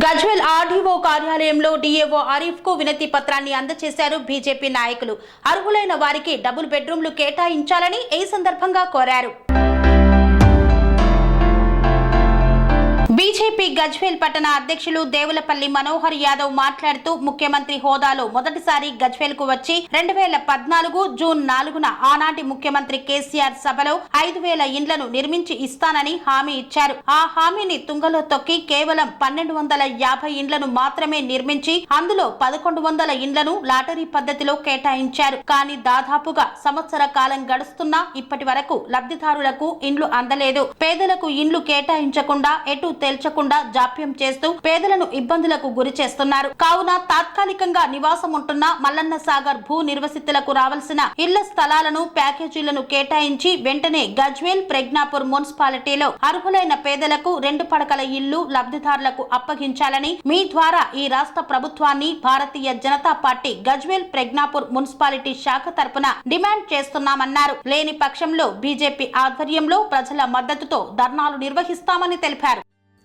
Gajwel RDO కార్యాలయంలో DAO ఆరిఫ్కు వినతి పత్రాన్ని అందజేశారు బీజేపీ నాయకులు. అర్హులైన వారికి డబుల్ బెడ్రూమ్లు కేటాయించాలని ఈ సందర్భంగా కోరారు. గజ్వేల్ పట్టణ అధ్యక్షులు దేవులపల్లి మనోహర్ యాదవ్ మాట్లాడుతూ ముఖ్యమంత్రి హోదాలో మొదటిసారి గజ్వేల్కు వచ్చి రెండు వేల పద్నాలుగు జూన్ నాలుగున ఆనాటి ముఖ్యమంత్రి కేసీఆర్ సభలో ఐదు వేల ఇండ్లను నిర్మించి ఇస్తానని హామీ ఇచ్చారు. ఆ హామీని తుంగలో తొక్కి కేవలం పన్నెండు వందల యాభై ఇండ్లను మాత్రమే నిర్మించి అందులో పదకొండు వందల ఇండ్లను లాటరీ పద్ధతిలో కేటాయించారు. కానీ దాదాపుగా సంవత్సర కాలం గడుస్తున్నా ఇప్పటి వరకు లబ్ధిదారులకు ఇండ్లు అందలేదు. పేదలకు ఇండ్లు కేటాయించకుండా ఎటు తేల్చకుండా జాప్యం చేస్తూ పేదలను ఇబ్బందులకు గురి చేస్తున్నారు. కావున తాత్కాలికంగా నివాసం ఉంటున్న మల్లన్న సాగర్ భూ నిర్వసితులకు రావాల్సిన ఇళ్ళ స్థలాలను ప్యాకేజీలను కేటాయించి వెంటనే గజ్వేల్ ప్రజ్ఞాపూర్ మున్సిపాలిటీలో అర్హులైన పేదలకు రెండు పడకల ఇల్లు లబ్ధిదారులకు అప్పగించాలని మీ ద్వారా ఈ రాష్ట్ర ప్రభుత్వాన్ని భారతీయ జనతా పార్టీ గజ్వేల్ ప్రజ్ఞాపూర్ మున్సిపాలిటీ శాఖ తరపున డిమాండ్ చేస్తున్నామన్నారు. లేని పక్షంలో బీజేపీ ఆధ్వర్యంలో ప్రజల మద్దతుతో ధర్నాలు నిర్వహిస్తామని తెలిపారు.